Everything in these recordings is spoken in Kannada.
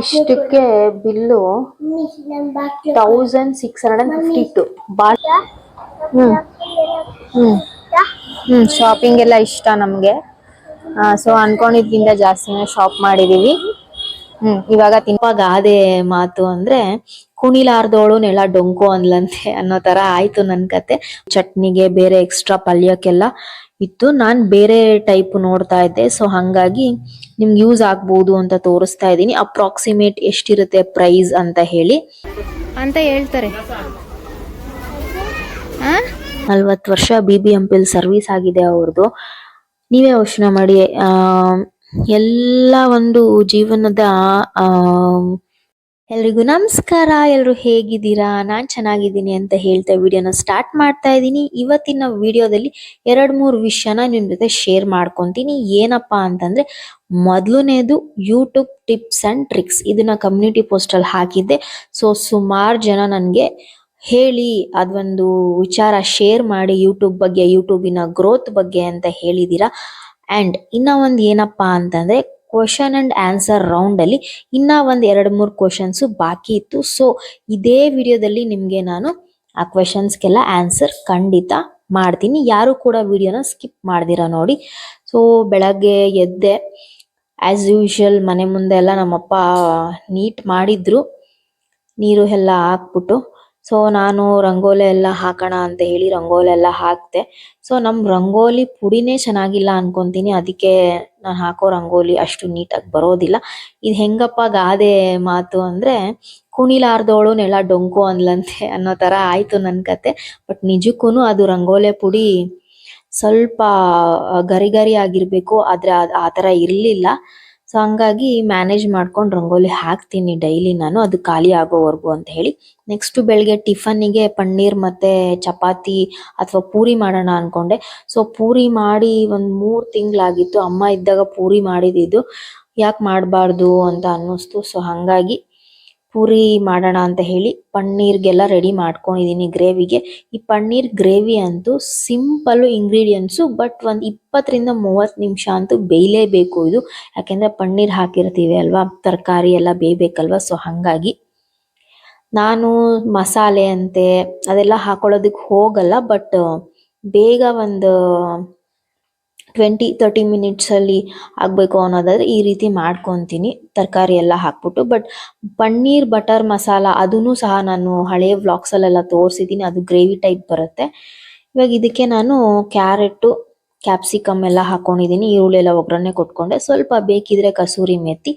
ಇಷ್ಟಕ್ಕೆ bill thousand six hundred fifty two ಬಾಳ ಹ್ಮ್. ಹ್ಮ್. ಹ್ಮ್ ಶಾಪಿಂಗ್ ಎಲ್ಲ ಇಷ್ಟ ನಮ್ಗೆ. ಸೊ ಅನ್ಕೊಂಡಿದ್ದಿಂದ ಜಾಸ್ತಿನೇ ಶಾಪ್ ಮಾಡಿದೀವಿ. ಹ್ಮ್, ಇವಾಗ ತಿನ್ನುವಾಗ ಅದೇ ಮಾತು ಅಂದ್ರೆ, ಕುಣಿಲಾರ್ದೋಳು ನೆಲ ಡೊಂಕು ಅನ್ಲಂತೆ ಅನ್ನೋ ತರ ಆಯ್ತು ನನ್ ಕತೆ. ಚಟ್ನಿಗೆ ಬೇರೆ ಎಕ್ಸ್ಟ್ರಾ ಪಲ್ಯಕ್ಕೆಲ್ಲ ಇತ್ತು. ನಾನು ಬೇರೆ ಟೈಪ್ ನೋಡ್ತಾ ಇದ್ದೆ. ಸೊ ಹಂಗಾಗಿ ನಿಮ್ಗೆ ಯೂಸ್ ಆಗ್ಬೋದು ಅಂತ ತೋರಿಸ್ತಾ ಇದ್ದೀನಿ. ಅಪ್ರಾಕ್ಸಿಮೇಟ್ ಎಷ್ಟಿರುತ್ತೆ ಪ್ರೈಸ್ ಅಂತ ಹೇಳಿ. ಅಂತ ಹೇಳ್ತಾರೆ. ನಲ್ವತ್ತು ವರ್ಷ ಬಿ ಬಿ ಎಂ ಪಿಲ್ ಸರ್ವಿಸ್ ಆಗಿದೆ ಅವ್ರದ್ದು ನೀವೇ ಯೋಚನೆ ಮಾಡಿ. ಆ ಎಲ್ಲ ಒಂದು ಜೀವನದ ಆ ಎಲ್ರಿಗೂ ನಮಸ್ಕಾರ ಎಲ್ಲರೂ ಹೇಗಿದ್ದೀರಾ? ನಾನು ಚೆನ್ನಾಗಿದ್ದೀನಿ ಅಂತ ಹೇಳ್ತಾ ವಿಡಿಯೋನ ಸ್ಟಾರ್ಟ್ ಮಾಡ್ತಾ ಇದ್ದೀನಿ. ಇವತ್ತಿನ ವಿಡಿಯೋದಲ್ಲಿ ಎರಡು ಮೂರು ವಿಷಯನ ನಿಮ್ಮ ಜೊತೆ ಶೇರ್ ಮಾಡ್ಕೊಂತೀನಿ. ಏನಪ್ಪ ಅಂತಂದ್ರೆ, ಮೊದಲನೇದು ಯೂಟ್ಯೂಬ್ ಟಿಪ್ಸ್ ಅಂಡ್ ಟ್ರಿಕ್ಸ್. ಇದನ್ನ ಕಮ್ಯುನಿಟಿ ಪೋಸ್ಟ್ ಅಲ್ಲಿ ಹಾಕಿದ್ದೆ. ಸೊ ಸುಮಾರು ಜನ ನನಗೆ ಹೇಳಿ ಅದೊಂದು ವಿಚಾರ ಶೇರ್ ಮಾಡಿ ಯೂಟ್ಯೂಬ್ ಬಗ್ಗೆ ಯೂಟ್ಯೂಬಿನ ಗ್ರೋತ್ ಬಗ್ಗೆ ಅಂತ ಹೇಳಿದ್ದೀರಾ ಅಂಡ್ ಇನ್ನ ಒಂದು ಏನಪ್ಪ ಅಂತಂದ್ರೆ ಕ್ವಶನ್ ಅಂಡ್ ಆನ್ಸರ್ ರೌಂಡಲ್ಲಿ ಇನ್ನ ಒಂದ್ ಎರಡ್ ಮೂರ್ ಕ್ವಶನ್ಸ್ ಬಾಕಿ ಇತ್ತು. ಸೊ ಇದೇ ವಿಡಿಯೋದಲ್ಲಿ ನಿಮ್ಗೆ ನಾನು ಆ ಕ್ವಶನ್ಸ್ಗೆಲ್ಲ ಆನ್ಸರ್ ಖಂಡಿತ ಮಾಡ್ತೀನಿ. ಯಾರು ಕೂಡ ವಿಡಿಯೋನ ಸ್ಕಿಪ್ ಮಾಡ್ದಿರಾ ನೋಡಿ. ಸೊ ಬೆಳಗ್ಗೆ ಎದ್ದೆ ಆಸ್ ಯೂಶುವಲ್ ಮನೆ ಮುಂದೆ ಎಲ್ಲ ನಮ್ಮಪ್ಪ ನೀಟ್ ಮಾಡಿದ್ರು. ನೀರು ಎಲ್ಲ ಹಾಕ್ಬಿಟ್ಟು ಸೊ ನಾನು ರಂಗೋಲಿ ಎಲ್ಲ ಹಾಕೋಣ ಅಂತ ಹೇಳಿ ರಂಗೋಲಿ ಎಲ್ಲ ಹಾಕ್ದೆ. ಸೊ ನಮ್ ರಂಗೋಲಿ ಪುಡಿನೇ ಚೆನ್ನಾಗಿಲ್ಲ ಅನ್ಕೊಂತೀನಿ. ಅದಕ್ಕೆ ನಾನು ಹಾಕೋ ರಂಗೋಲಿ ಅಷ್ಟು ನೀಟಾಗಿ ಬರೋದಿಲ್ಲ. ಇದು ಹೆಂಗಪ್ಪ ಗಾದೆ ಮಾತು ಅಂದ್ರೆ, ಕುಣಿಲಾರ್ದೋಳು ನೆಲ ಡೊಂಕು ಅನ್ಲಂತೆ ಅನ್ನೋ ತರ ಆಯಿತು ನನ್ ಕತೆ. ಬಟ್ ನಿಜಕ್ಕೂನು ಅದು ರಂಗೋಲೆ ಪುಡಿ ಸ್ವಲ್ಪ ಗರಿ ಗರಿ ಆಗಿರ್ಬೇಕು. ಆದ್ರೆ ಆ ತರ ಇರ್ಲಿಲ್ಲ. ಸೊ ಹಂಗಾಗಿ ಮ್ಯಾನೇಜ್ ಮಾಡ್ಕೊಂಡು ರಂಗೋಲಿ ಹಾಕ್ತೀನಿ ಡೈಲಿ ನಾನು. ಅದು ಖಾಲಿ ಆಗೋವರೆಗೂ ಅಂತ ಹೇಳಿ. ನೆಕ್ಸ್ಟ್ ಬೆಳಗ್ಗೆ ಟಿಫನ್ನಿಗೆ ಪನ್ನೀರ್ ಮತ್ತೆ ಚಪಾತಿ ಅಥವಾ ಪೂರಿ ಮಾಡೋಣ ಅನ್ಕೊಂಡೆ. ಸೊ ಪೂರಿ ಮಾಡಿ ಒಂದು ಮೂರು ತಿಂಗಳಾಗಿತ್ತು. ಅಮ್ಮ ಇದ್ದಾಗ ಪೂರಿ ಮಾಡಿದಿದ್ದು ಯಾಕೆ ಮಾಡಬಾರ್ದು ಅಂತ ಅನ್ನಿಸ್ತು. ಸೊ ಹಂಗಾಗಿ ಪೂರಿ ಮಾಡೋಣ ಅಂತ ಹೇಳಿ ಪನ್ನೀರ್ಗೆಲ್ಲ ರೆಡಿ ಮಾಡ್ಕೊಂಡಿದ್ದೀನಿ ಗ್ರೇವಿಗೆ. ಈ ಪನ್ನೀರ್ ಗ್ರೇವಿ ಅಂತೂ ಸಿಂಪಲ್ ಇಂಗ್ರೀಡಿಯೆಂಟ್ಸು ಬಟ್ ಒಂದು ಇಪ್ಪತ್ತರಿಂದ ಮೂವತ್ತು ನಿಮಿಷ ಅಂತೂ ಬೇಯಲೇಬೇಕು ಇದು. ಯಾಕೆಂದರೆ ಪನ್ನೀರ್ ಹಾಕಿರ್ತೀವಿ ಅಲ್ವಾ, ತರಕಾರಿ ಎಲ್ಲ ಬೇಯಬೇಕಲ್ವ ಸೊ ಹಾಗಾಗಿ ನಾನು ಮಸಾಲೆ ಅಂತೆ ಅದೆಲ್ಲ ಹಾಕೊಳ್ಳೋದಕ್ಕೆ ಹೋಗಲ್ಲ ಬಟ್ ಬೇಗ ಒಂದು ಟ್ವೆಂಟಿ ತರ್ಟಿ ಮಿನಿಟ್ಸ್ ಅಲ್ಲಿ ಆಗ್ಬೇಕು ಅನ್ನೋದಾದ್ರೆ ಈ ರೀತಿ ಮಾಡ್ಕೊತೀನಿ. ತರಕಾರಿ ಎಲ್ಲ ಹಾಕ್ಬಿಟ್ಟು ಬಟ್ ಪನ್ನೀರ್, ಬಟರ್ ಮಸಾಲ ಅದನ್ನು ಸಹ ನಾನು ಹಳೆಯ ವ್ಲಾಗ್ಸ್ ಅಲ್ಲೆಲ್ಲ ತೋರಿಸಿದ್ದೀನಿ ಅದು ಗ್ರೇವಿ ಟೈಪ್ ಬರುತ್ತೆ. ಇವಾಗ ಇದಕ್ಕೆ ನಾನು ಕ್ಯಾರೆಟ್ ಕ್ಯಾಪ್ಸಿಕಮ್ ಎಲ್ಲ ಹಾಕೊಂಡಿದ್ದೀನಿ ಈರುಳ್ಳಿ ಎಲ್ಲ ಒಗ್ಗರಣೆ ಕೊಟ್ಕೊಂಡೆ. ಸ್ವಲ್ಪ ಬೇಕಿದ್ರೆ ಕಸೂರಿ ಮೆತ್ತಿ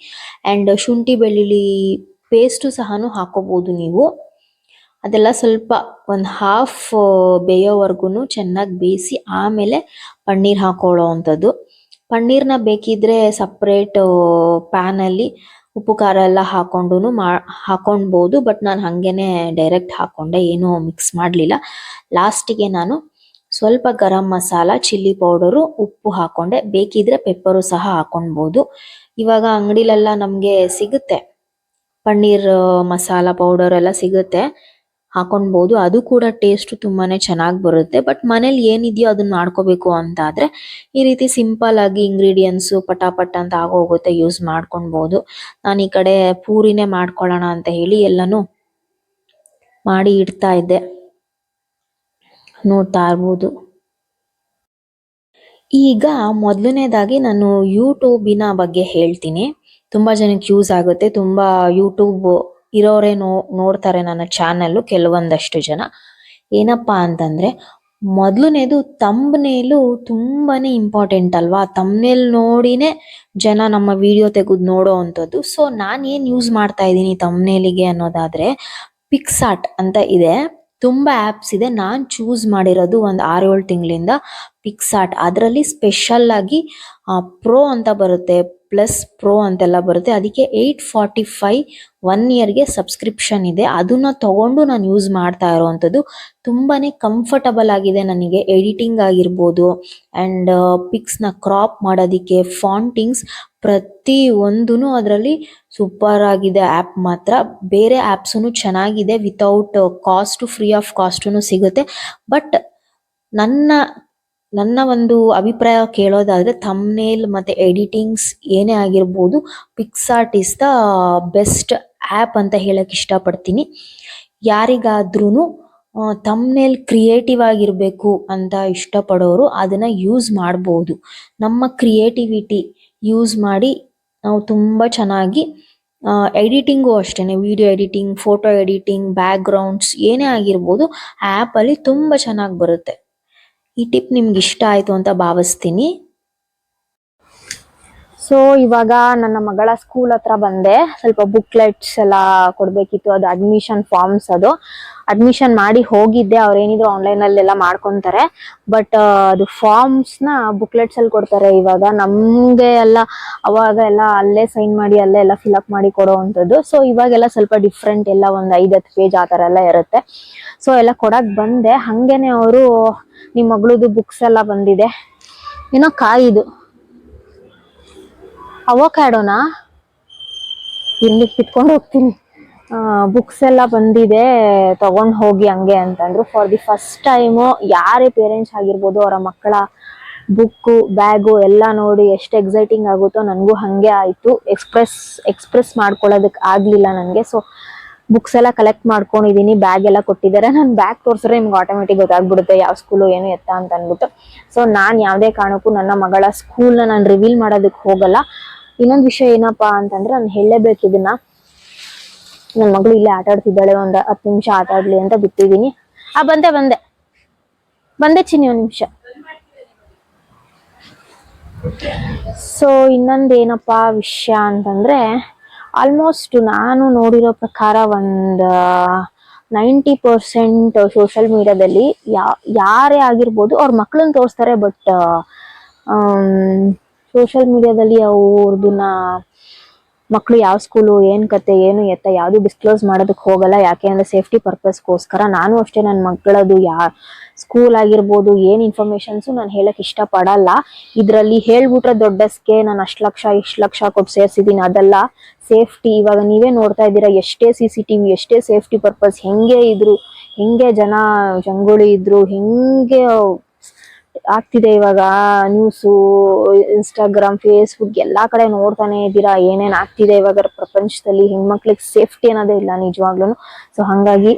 ಅಂಡ್ ಶುಂಠಿ ಬೆಳ್ಳುಳ್ಳಿ ಪೇಸ್ಟು ಸಹ ಹಾಕೋಬಹುದು ನೀವು. ಅದೆಲ್ಲ ಸ್ವಲ್ಪ ಒಂದ್ ಹಾಫ್ ಬೇಯೋವರೆಗೂ ಚೆನ್ನಾಗಿ ಬೇಯಿಸಿ ಆಮೇಲೆ ಪನ್ನೀರ್ ಹಾಕೊಳ್ಳೋ ಅಂಥದ್ದು. ಪನ್ನೀರ್ನ ಬೇಕಿದ್ರೆ ಸಪ್ರೇಟ್ ಪ್ಯಾನ್ ಅಲ್ಲಿ ಉಪ್ಪು, ಖಾರ ಎಲ್ಲ ಹಾಕೊಂಡು ಮಾ ಬಟ್ ನಾನು ಹಂಗೇನೆ ಡೈರೆಕ್ಟ್ ಹಾಕೊಂಡೆ, ಏನು ಮಿಕ್ಸ್ ಮಾಡಲಿಲ್ಲ. ಲಾಸ್ಟಿಗೆ ನಾನು ಸ್ವಲ್ಪ ಗರಂ ಮಸಾಲ ಚಿಲ್ಲಿ ಪೌಡರು ಉಪ್ಪು ಹಾಕೊಂಡೆ. ಬೇಕಿದ್ರೆ ಪೆಪ್ಪರು ಸಹ ಹಾಕೊಂಡ್ಬೋದು. ಇವಾಗ ಅಂಗಡಿಲೆಲ್ಲ ನಮಗೆ ಸಿಗುತ್ತೆ. ಪನ್ನೀರ್ ಮಸಾಲ ಪೌಡರ್ ಎಲ್ಲ ಸಿಗುತ್ತೆ. ಹಾಕೊಳ್ಬಹುದು ಅದು ಕೂಡ ಟೇಸ್ಟ್ ತುಂಬಾನೇ ಚೆನ್ನಾಗಿ ಬರುತ್ತೆ. ಬಟ್ ಮನೇಲಿ ಏನಿದೆಯೋ ಅದನ್ನ ಮಾಡ್ಕೋಬೇಕು ಅಂತ ಆದ್ರೆ ಈ ರೀತಿ ಸಿಂಪಲ್ ಆಗಿ ಇಂಗ್ರೀಡಿಯೆಂಟ್ಸ್ ಪಟಾಪಟ್ ಅಂತ ಆಗೋಗುತ್ತೆ ಯೂಸ್ ಮಾಡ್ಕೊಳ್ಬಹುದು ನಾನು ಈ ಕಡೆ ಪೂರಿನೇ ಮಾಡ್ಕೊಳ್ಳೋಣ ಅಂತ ಹೇಳಿ ಎಲ್ಲಾನು ಮಾಡಿ ಇಡ್ತಾ ಇದ್ದೆ. ನೋಡ್ತಾ ಇರ್ಬೋದು. ಈಗ ಮೊದಲನೇದಾಗಿ ನಾನು ಯೂಟ್ಯೂಬಿನ ಬಗ್ಗೆ ಹೇಳ್ತೀನಿ. ತುಂಬಾ ಜನಕ್ಕೆ ಯೂಸ್ ಆಗುತ್ತೆ. ತುಂಬಾ ಯೂಟ್ಯೂಬ್ ಇರೋರೇ ನೋ, ನೋಡ್ತಾರೆ ನನ್ನ ಚಾನೆಲ್ ಕೆಲವೊಂದಷ್ಟು ಜನ. ಏನಪ್ಪಾ ಅಂತಂದ್ರೆ, ಮೊದಲನೇದು ತಮ್ನೇಲು ತುಂಬಾ ಇಂಪಾರ್ಟೆಂಟ್ ಅಲ್ವಾ? ತಮ್ನೇಲ್ ನೋಡಿನೇ ಜನ ನಮ್ಮ ವಿಡಿಯೋ ತೆಗೆದು ನೋಡೋ ಅಂಥದ್ದು. ಸೊ ನಾನ್ ಏನ್ ಯೂಸ್ ಮಾಡ್ತಾ ಇದ್ದೀನಿ ತಮ್ನೇಲಿಗೆ ಅನ್ನೋದಾದ್ರೆ ಪಿಕ್ಸಾಟ್ ಅಂತ ಇದೆ. ತುಂಬಾ ಆ್ಯಪ್ಸ್ ಇದೆ. ನಾನು ಚೂಸ್ ಮಾಡಿರೋದು ಒಂದು ಆರು ಏಳು ತಿಂಗಳಿಂದ ಪಿಕ್ಸಾರ್ಟ್ ಅದರಲ್ಲಿ ಸ್ಪೆಷಲ್ ಆಗಿ ಪ್ರೋ ಅಂತ ಬರುತ್ತೆ ಪ್ಲಸ್ ಪ್ರೋ ಅಂತೆಲ್ಲ ಬರುತ್ತೆ. ಅದಕ್ಕೆ ಏಯ್ಟ್ ಫಾರ್ಟಿ ಫೈವ್ ಒನ್ ಇಯರ್ಗೆ ಸಬ್ಸ್ಕ್ರಿಪ್ಷನ್ ಇದೆ. ಅದನ್ನ ತಗೊಂಡು ನಾನು ಯೂಸ್ ಮಾಡ್ತಾ ಇರೋವಂಥದ್ದು ತುಂಬಾ ಕಂಫರ್ಟಬಲ್ ಆಗಿದೆ ನನಗೆ. ಎಡಿಟಿಂಗ್ ಆಗಿರ್ಬೋದು ಆ್ಯಂಡ್ ಪಿಕ್ಸ್ನ ಕ್ರಾಪ್ ಮಾಡೋದಿಕ್ಕೆ ಫಾಂಟಿಂಗ್ಸ್ ಪ್ರತಿ ಒಂದೂ ಅದರಲ್ಲಿ ಸೂಪರ್ ಆಗಿದೆ ಆ್ಯಪ್ ಮಾತ್ರ. ಬೇರೆ ಆ್ಯಪ್ಸೂ ಚೆನ್ನಾಗಿದೆ ವಿತೌಟ್ ಕಾಸ್ಟು ಫ್ರೀ ಆಫ್ ಕಾಸ್ಟುನು ಸಿಗುತ್ತೆ. ಬಟ್ ನನ್ನ ನನ್ನ ಒಂದು ಅಭಿಪ್ರಾಯ ಕೇಳೋದಾದ್ರೆ ಥಂಬ್ನೇಲ್ ಮತ್ತೆ ಎಡಿಟಿಂಗ್ಸ್ ಏನೇ ಆಗಿರ್ಬೋದು PicsArt is the best app ಅಂತ ಹೇಳಕ್ ಇಷ್ಟಪಡ್ತೀನಿ. ಯಾರಿಗಾದ್ರೂ ಥಂಬ್ನೇಲ್ ಕ್ರಿಯೇಟಿವ್ ಆಗಿರಬೇಕು ಅಂತ ಇಷ್ಟಪಡೋರು ಅದನ್ನ ಯೂಸ್ ಮಾಡ್ಬೋದು. ನಮ್ಮ ಕ್ರಿಯೇಟಿವಿಟಿ ಯೂಸ್ ಮಾಡಿ ನಾವು ತುಂಬ ಚೆನ್ನಾಗಿ ಎಡಿಟಿಂಗು ಅಷ್ಟೇನೆ video editing photo editing backgrounds ಏನೇ ಆಗಿರ್ಬೋದು ಆ್ಯಪಲ್ಲಿ ತುಂಬ ಚೆನ್ನಾಗಿ ಬರುತ್ತೆ. ಈ ಟಿಪ್ ನಿಮ್ಗೆ ಇಷ್ಟ ಆಯ್ತು ಅಂತ ಭಾವಿಸ್ತೀನಿ. ಸೊ ಇವಾಗ ನನ್ನ ಮಗಳ ಸ್ಕೂಲ್ ಹತ್ರ ಬಂದೆ. ಸ್ವಲ್ಪ ಬುಕ್ಲೆಟ್ಸ್ ಎಲ್ಲ ಕೊಡ್ಬೇಕಿತ್ತು. ಅದು ಅಡ್ಮಿಷನ್ ಫಾರ್ಮ್ಸ್ ಅದು. ಅಡ್ಮಿಷನ್ ಮಾಡಿ ಹೋಗಿದ್ದೆ. ಅವ್ರು ಏನಿದ್ರು ಆನ್ಲೈನ್ ಅಲ್ಲೆಲ್ಲ ಮಾಡ್ಕೊಂತಾರೆ. ಬಟ್ ಅದು ಫಾರ್ಮ್ಸ್ನ ಬುಕ್ಲೆಟ್ಸ್ ಅಲ್ಲಿ ಕೊಡ್ತಾರೆ ಇವಾಗ. ನಮ್ಗೆ ಎಲ್ಲ, ಅವಾಗ ಎಲ್ಲ ಅಲ್ಲೇ ಸೈನ್ ಮಾಡಿ, ಅಲ್ಲೇ ಎಲ್ಲ ಫಿಲ್ ಅಪ್ ಮಾಡಿ ಕೊಡೋ ಅಂಥದ್ದು. ಸೊ ಇವಾಗೆಲ್ಲ ಸ್ವಲ್ಪ ಡಿಫ್ರೆಂಟ್ ಎಲ್ಲ ಒಂದ್ ಹತ್ತು ಪೇಜ್ ಆ ತರ ಎಲ್ಲ ಇರುತ್ತೆ. ಸೊ ಎಲ್ಲ ಕೊಡಕ್ ಬಂದೆ. ಹಂಗೇನೆ ಅವರು, ನಿಮ್ ಮಗಳದು ಬುಕ್ಸ್ ಎಲ್ಲ ಬಂದಿದೆ. ಏನೋ ಕಾಯಿದು. ಅವಕಾಡೋನಾ ಇಲ್ಲಿ ಕಿತ್ಕೊಂಡು ಹೋಗ್ತೀನಿ. ಬುಕ್ಸ್ ಎಲ್ಲ ಬಂದಿದೆ, ತಗೊಂಡ್ ಹೋಗಿ ಹಂಗೆ ಅಂತಂದ್ರು. ಫಾರ್ ದಿ ಫಸ್ಟ್ ಟೈಮು ಯಾರೇ ಪೇರೆಂಟ್ಸ್ ಆಗಿರ್ಬೋದು, ಅವರ ಮಕ್ಕಳ ಬುಕ್ಕು ಬ್ಯಾಗು ಎಲ್ಲ ನೋಡಿ ಎಷ್ಟು ಎಕ್ಸೈಟಿಂಗ್ ಆಗುತ್ತೋ ನನಗೂ ಹಂಗೆ ಆಯಿತು. ಎಕ್ಸ್ಪ್ರೆಸ್ ಎಕ್ಸ್ಪ್ರೆಸ್ ಮಾಡ್ಕೊಳ್ಳೋದಕ್ಕೆ ಆಗಲಿಲ್ಲ ನನಗೆ. ಸೊ ಬುಕ್ಸ್ ಎಲ್ಲ ಕಲೆಕ್ಟ್ ಮಾಡ್ಕೊಂಡಿದ್ದೀನಿ ಬ್ಯಾಗ್ ಎಲ್ಲ ಕೊಟ್ಟಿದ್ದಾರೆ. ನಾನು ಬ್ಯಾಗ್ ತೋರಿಸಿದ್ರೆ ನಿಮ್ಗೆ ಆಟೋಮೆಟಿಕ್ ಗೊತ್ತಾಗ್ಬಿಡುತ್ತೆ, ಯಾವ ಸ್ಕೂಲು ಏನು ಎತ್ತ ಅಂತ ಅಂದ್ಬಿಟ್ಟು. ಸೊ ನಾನು ಯಾವುದೇ ಕಾರಣಕ್ಕೂ ನನ್ನ ಮಗಳ ಸ್ಕೂಲ್ನ ನಾನು ರಿವೀಲ್ ಮಾಡೋದಕ್ಕೆ ಹೋಗಲ್ಲ. ಇನ್ನೊಂದು ವಿಷಯ ಏನಪ್ಪಾ ಅಂತಂದ್ರೆ, ನಾನು ಹೇಳಲೇಬೇಕು ಇದನ್ನ. ನನ್ನ ಮಗಳು ಇಲ್ಲೇ ಆಟ ಆಡ್ತಿದ್ದಾಳೆ, ಒಂದ್ ಹತ್ತು ನಿಮಿಷ ಆಟ ಆಡ್ಲಿ ಅಂತ ಬಿಟ್ಟಿದೀನಿ ಆ, ಬಂದೆ ಬಂದೆ. ಬಂದೆ ಚಿನ್ನಿ ಒಂದ್ ನಿಮಿಷ. ಸೊ ಇನ್ನೊಂದೇನಪ್ಪಾ ವಿಷಯ ಅಂತಂದ್ರೆ ಆಲ್ಮೋಸ್ಟ್ ನಾನು ನೋಡಿರೋ ಪ್ರಕಾರ ಒಂದ್ ನೈಂಟಿ ಪರ್ಸೆಂಟ್ ಸೋಷಿಯಲ್ ಮೀಡಿಯಾದಲ್ಲಿ ಯಾ, ಯಾರೇ ಆಗಿರ್ಬೋದು ಅವ್ರ ಮಕ್ಕಳನ್ನ ತೋರಿಸ್ತಾರೆ ಬಟ್ ಸೋಷಿಯಲ್ ಮೀಡಿಯಾದಲ್ಲಿ ಅವ್ರದನ್ನ ಮಕ್ಕಳು ಯಾವ ಸ್ಕೂಲು ಏನ್ ಕತೆ, ಏನು ಎತ್ತ, ಯಾವ್ದು ಡಿಸ್ಕ್ಲೋಸ್ ಮಾಡೋದಕ್ಕೆ ಹೋಗಲ್ಲ. ಯಾಕೆ ಅಂದ್ರೆ ಸೇಫ್ಟಿ ಪರ್ಪಸ್ಗೋಸ್ಕರ ನಾನು ಅಷ್ಟೇ ನನ್ನ ಮಕ್ಕಳದು ಯಾ ಸ್ಕೂಲ್ ಆಗಿರ್ಬೋದು, ಏನ್ ಇನ್ಫಾರ್ಮೇಶನ್ಸು ನಾನು ಹೇಳಕ್ ಇಷ್ಟ ಪಡಲ್ಲ ಇದ್ರಲ್ಲಿ ಹೇಳ್ಬಿಟ್ರೆ ದೊಡ್ಡಸ್ಗೆ ನಾನು ಅಷ್ಟು ಲಕ್ಷ, ಇಷ್ಟು ಲಕ್ಷ ಕೊಟ್ಟು ಸೇರ್ಸಿದೀನಿ. ಅದೆಲ್ಲ ಸೇಫ್ಟಿ ಇವಾಗ ನೀವೇ ನೋಡ್ತಾ ಇದ್ದೀರಾ, ಎಷ್ಟೇ ಸಿ ಸಿ ಟಿವಿ ಎಷ್ಟೇ ಸೇಫ್ಟಿ ಪರ್ಪಸ್ ಹೆಂಗೆ ಇದ್ರು, ಹೆಂಗೆ ಜನ ಜಂಗುಳಿ ಇದ್ರು, ಹೆಂಗೆ ಆಗ್ತಿದೆ ಇವಾಗ ನ್ಯೂಸು ಇನ್ಸ್ಟಾಗ್ರಾಮ್ ಫೇಸ್ಬುಕ್ ಎಲ್ಲಾ ಕಡೆ ನೋಡ್ತಾನೆ ಇದ್ದೀರಾ? ಏನೇನ್ ಆಗ್ತಿದೆ ಇವಾಗ ಪ್ರಪಂಚದಲ್ಲಿ? ಹೆಣ್ಮಕ್ಳಿಗೆ ಸೇಫ್ಟಿ ಅನ್ನೋದೇ ಇಲ್ಲ ನಿಜವಾಗ್ಲೂ. ಸೊ ಹಂಗಾಗಿ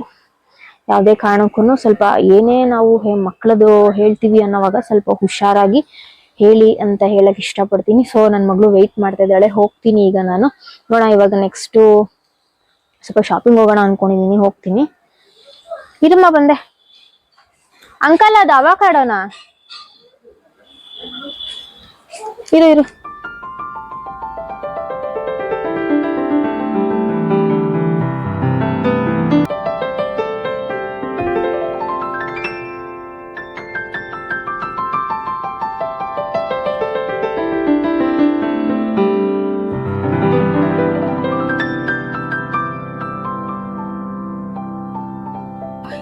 ಯಾವುದೇ ಕಾರಣಕ್ಕೂ ಸ್ವಲ್ಪ ಏನೇ ನಾವು ಮಕ್ಕಳದು ಹೇಳ್ತೀವಿ ಅನ್ನೋವಾಗ ಸ್ವಲ್ಪ ಹುಷಾರಾಗಿ ಹೇಳಿ ಅಂತ ಹೇಳಕ್ ಇಷ್ಟಪಡ್ತೀನಿ. ಸೊ ನನ್ನ ಮಗಳು ವೆಯ್ಟ್ ಮಾಡ್ತಾ ಇದ್ದಾಳೆ. ಹೋಗ್ತೀನಿ ಈಗ ನಾನು. ನೋಡೋಣ ಇವಾಗ ನೆಕ್ಸ್ಟ್ ಸ್ವಲ್ಪ ಶಾಪಿಂಗ್ ಹೋಗೋಣ ಅನ್ಕೊಂಡಿದೀನಿ, ಹೋಗ್ತೀನಿ. ಇರಮ್ಮ ಬಂದೆ. ಅಂಕಲ್, ಅದು ಅವಕಾಡೋನಾ? ಇರು ಇರು.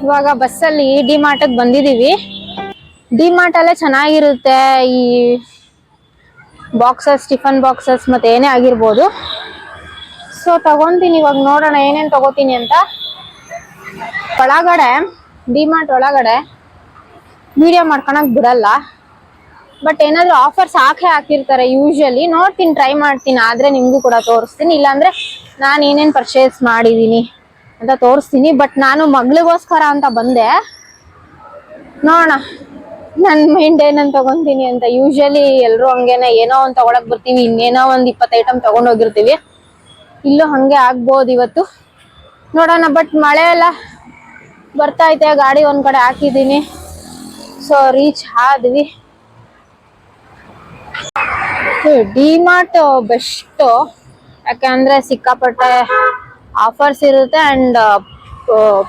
ಇವಾಗ ಬಸ್ಸಲ್ಲಿ ಡಿ ಮಾರ್ಟ್ ಬಂದಿದೀವಿ ಡಿ ಮಾರ್ಟ್ ಅಲ್ಲೇ ಚೆನ್ನಾಗಿರುತ್ತೆ, ಈ ಬಾಕ್ಸಸ್ ಟಿಫನ್ ಬಾಕ್ಸಸ್ ಮತ್ತೆ ಏನೇ ಆಗಿರ್ಬೋದು. ಸೊ ತಗೊಂತೀನಿ ಇವಾಗ ನೋಡೋಣ, ಏನೇನು ತಗೋತೀನಿ ಅಂತ. ಒಳಗಡೆ ಡಿ ಮಾರ್ಟ್ ಒಳಗಡೆ ವಿಡಿಯೋ ಮಾಡ್ಕೊಳಕ್ ಬಿಡಲ್ಲ. ಬಟ್ ಏನಾದ್ರು ಆಫರ್ಸ್ ಹಾಕೇ ಹಾಕಿರ್ತಾರೆ ಯೂಶಲಿ ನೋಡ್ತೀನಿ ಟ್ರೈ ಮಾಡ್ತೀನಿ, ಆದ್ರೆ ನಿಮ್ಗೂ ಕೂಡ ತೋರಿಸ್ತೀನಿ. ಇಲ್ಲಾಂದ್ರೆ ನಾನು ಏನೇನು ಪರ್ಚೇಸ್ ಮಾಡಿದ್ದೀನಿ ಅಂತ ತೋರಿಸ್ತೀನಿ. ಬಟ್ ನಾನು ಮಗಳಿಗೋಸ್ಕರ ಅಂತ ಬಂದೆ. ನೋಡೋಣ. ನನ್ ಮೈಂಡ್ ಏನನ್ ತಗೊಂತೀನಿ ಅಂತ ಯೂಶಲಿ ಎಲ್ರು ಹಂಗೇನೆ ಏನೋ ಒಂದ್ ತಗೊಳಕ್ ಬರ್ತೀವಿ, ಇನ್ನೇನೋ ಒಂದ್ ಇಪ್ಪತ್ತು ಐಟಮ್ ತಗೊಂಡ್ ಹೋಗಿರ್ತೀವಿ. ಇಲ್ಲೂ ಹಂಗೆ ಆಗ್ಬೋದು ಇವತ್ತು. ನೋಡೋಣ ಬಟ್ ಮಳೆ ಎಲ್ಲ ಬರ್ತಾ ಐತೆ, ಗಾಡಿ ಒಂದ್ ಕಡೆ ಹಾಕಿದೀನಿ ಸೊ ರೀಚ್ ಆದ್ವಿ. ಡಿಮಾರ್ಟ್ ಬೆಸ್ಟ್ ಯಾಕಂದ್ರೆ ಸಿಕ್ಕಾಪಟ್ಟೆ ಆಫರ್ಸ್ ಇರುತ್ತೆ and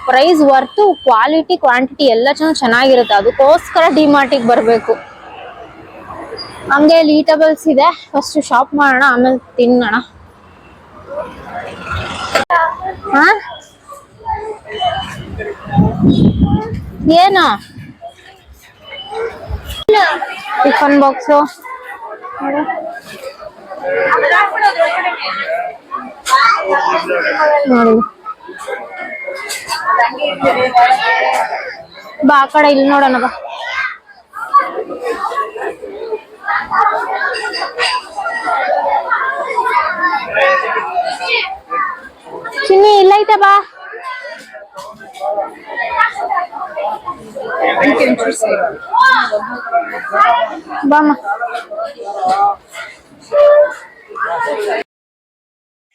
price worth quality quantity ಎಲ್ಲ ಚೆನ್ನಾಗಿರುತ್ತೆ. ಅದಕ್ಕೋಸ್ಕರ ಡಿಮಾರ್ಟಿಗೆ ಬರಬೇಕು. ಹಂಗೆ ಇಲ್ಲಿ ಈಟಬಲ್ಸ್ ಇದೆ. ಫಸ್ಟ್ ಶಾಪ್ ಮಾಡೋಣ, ಆಮೇಲೆ ತಿನ್ನೋಣ. ಹಾ? ಏನು? ಟಿಫನ್ ಬಾಕ್ಸು ನೋಡಿ. ಬಾ ಆ ಕಡೆ ಇಲ್ಲಿ ನೋಡೋಣ ಬಾ. ಚಿನ್ನಿ ಇಲ್ಲ ಐತೆ ಬಾ. ಬಾಮ್ಮ.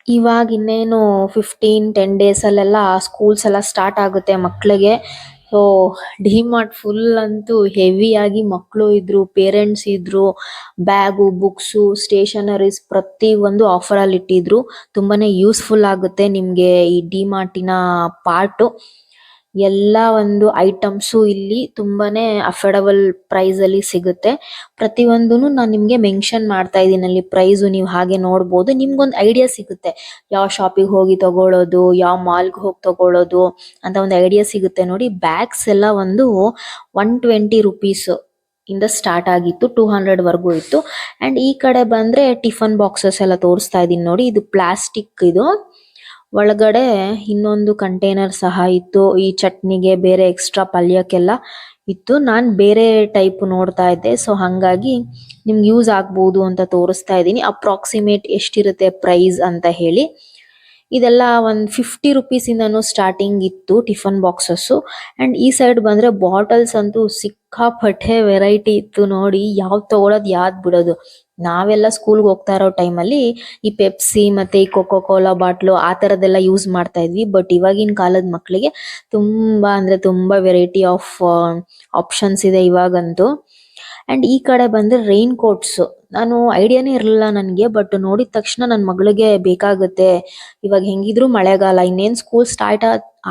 ಇವಾಗ ಇನ್ನೇನು ಫಿಫ್ಟೀನ್ ಟೆನ್ ಡೇಸ್ ಅಲ್ಲೆಲ್ಲ ಸ್ಕೂಲ್ಸ್ ಎಲ್ಲ ಸ್ಟಾರ್ಟ್ ಆಗುತ್ತೆ ಮಕ್ಕಳಿಗೆ ಸೊ ಡಿಮಾರ್ಟ್ ಫುಲ್ ಅಂತೂ ಹೆವಿ ಆಗಿ ಮಕ್ಕಳು ಇದ್ರು ಪೇರೆಂಟ್ಸ್ ಇದ್ರು ಬ್ಯಾಗು ಬುಕ್ಸ್ ಸ್ಟೇಷನರೀಸ್ ಪ್ರತಿ ಒಂದು ಆಫರ್ ಅಲ್ಲಿ ಇಟ್ಟಿದ್ರು ತುಂಬಾನೇ ಯೂಸ್ಫುಲ್ ಆಗುತ್ತೆ ನಿಮ್ಗೆ ಈ ಡಿಮಾರ್ಟಿನ ಪಾರ್ಟ್ ಎಲ್ಲ ಒಂದು ಐಟಮ್ಸ್ ಇಲ್ಲಿ ತುಂಬಾನೇ ಅಫೋರ್ಡಬಲ್ ಪ್ರೈಸ್ ಅಲ್ಲಿ ಸಿಗುತ್ತೆ. ಪ್ರತಿಯೊಂದನ್ನು ನಾನು ನಿಮ್ಗೆ ಮೆನ್ಷನ್ ಮಾಡ್ತಾ ಇದೀನಿ ಅಲ್ಲಿ ಪ್ರೈಸ್ ನೀವು ಹಾಗೆ ನೋಡ್ಬೋದು. ನಿಮ್ಗೊಂದು ಐಡಿಯಾ ಸಿಗುತ್ತೆ. ಯಾವ ಶಾಪಿಗೆ ಹೋಗಿ ತಗೊಳ್ಳೋದು ಯಾವ ಮಾಲ್ಗೆ ಹೋಗಿ ತಗೊಳ್ಳೋದು ಅಂತ ಒಂದು ಐಡಿಯಾ ಸಿಗುತ್ತೆ ನೋಡಿ. ಬ್ಯಾಗ್ಸ್ ಎಲ್ಲ ಒಂದು ಒನ್ ಟ್ವೆಂಟಿ ರುಪೀಸ್ ಇಂದ ಸ್ಟಾರ್ಟ್ ಆಗಿತ್ತು. ಟೂ ಹಂಡ್ರೆಡ್ ವರ್ಗೂ ಇತ್ತು. ಅಂಡ್ ಈ ಕಡೆ ಬಂದ್ರೆ ಟಿಫನ್ ಬಾಕ್ಸಸ್ ಎಲ್ಲ ತೋರಿಸ್ತಾ ಇದೀನಿ ನೋಡಿ. ಇದು ಪ್ಲಾಸ್ಟಿಕ್ ಇದು. ಒಳಗಡೆ ಇನ್ನೊಂದು ಕಂಟೈನರ್ ಸಹ ಇತ್ತು. ಈ ಚಟ್ನಿಗೆ ಬೇರೆ ಎಕ್ಸ್ಟ್ರಾ ಪಲ್ಯಕ್ಕೆಲ್ಲ ಇತ್ತು. ನಾನು ಬೇರೆ ಟೈಪ್ ನೋಡ್ತಾ ಇದ್ದೆ. ಸೊ ಹಂಗಾಗಿ ನಿಮ್ಗೆ ಯೂಸ್ ಆಗ್ಬೋದು ಅಂತ ತೋರಿಸ್ತಾ ಇದ್ದೀನಿ. ಅಪ್ರಾಕ್ಸಿಮೇಟ್ ಎಷ್ಟಿರುತ್ತೆ ಪ್ರೈಸ್ ಅಂತ ಹೇಳಿ. ಇದೆಲ್ಲ ಒಂದ್ ಫಿಫ್ಟಿ ರುಪೀಸ್ ಇಂದನು ಸ್ಟಾರ್ಟಿಂಗ್ ಇತ್ತು ಟಿಫನ್ ಬಾಕ್ಸಸ್ ಅಂಡ್ ಈ ಸೈಡ್ ಬಂದ್ರೆ ಬಾಟಲ್ಸ್ ಅಂತೂ ಸಿಕ್ಕಾಪಟ್ಟೆ ವೆರೈಟಿ ಇತ್ತು ನೋಡಿ. ಯಾವ್ದ್ ತಗೋಳೋದು ಯಾವ್ದ್ ಬಿಡೋದು. ನಾವೆಲ್ಲ ಸ್ಕೂಲ್ಗೆ ಹೋಗ್ತಾ ಇರೋ ಟೈಮಲ್ಲಿ ಈ ಪೆಪ್ಸಿ ಮತ್ತೆ ಈ ಕೊಕೋ ಕೋಲಾ ಬಾಟ್ಲು ಆ ತರದೆಲ್ಲ ಯೂಸ್ ಮಾಡ್ತಾ ಇದ್ವಿ. ಬಟ್ ಇವಾಗಿನ ಕಾಲದ ಮಕ್ಕಳಿಗೆ ತುಂಬಾ ಅಂದ್ರೆ ತುಂಬಾ ವೆರೈಟಿ ಆಫ್ ಆಪ್ಷನ್ಸ್ ಇದೆ ಇವಾಗಂತೂ. ಅಂಡ್ ಈ ಕಡೆ ಬಂದ್ರೆ ರೈನ್ ಕೋಟ್ಸ್ ನಾನು ಐಡಿಯಾನೇ ಇರಲಿಲ್ಲ ನನಗೆ ಬಟ್ ನೋಡಿದ ತಕ್ಷಣ ನನ್ನ ಮಗಳಿಗೆ ಬೇಕಾಗುತ್ತೆ. ಇವಾಗ ಹೆಂಗಿದ್ರು ಮಳೆಗಾಲ, ಇನ್ನೇನ್ ಸ್ಕೂಲ್ ಸ್ಟಾರ್ಟ್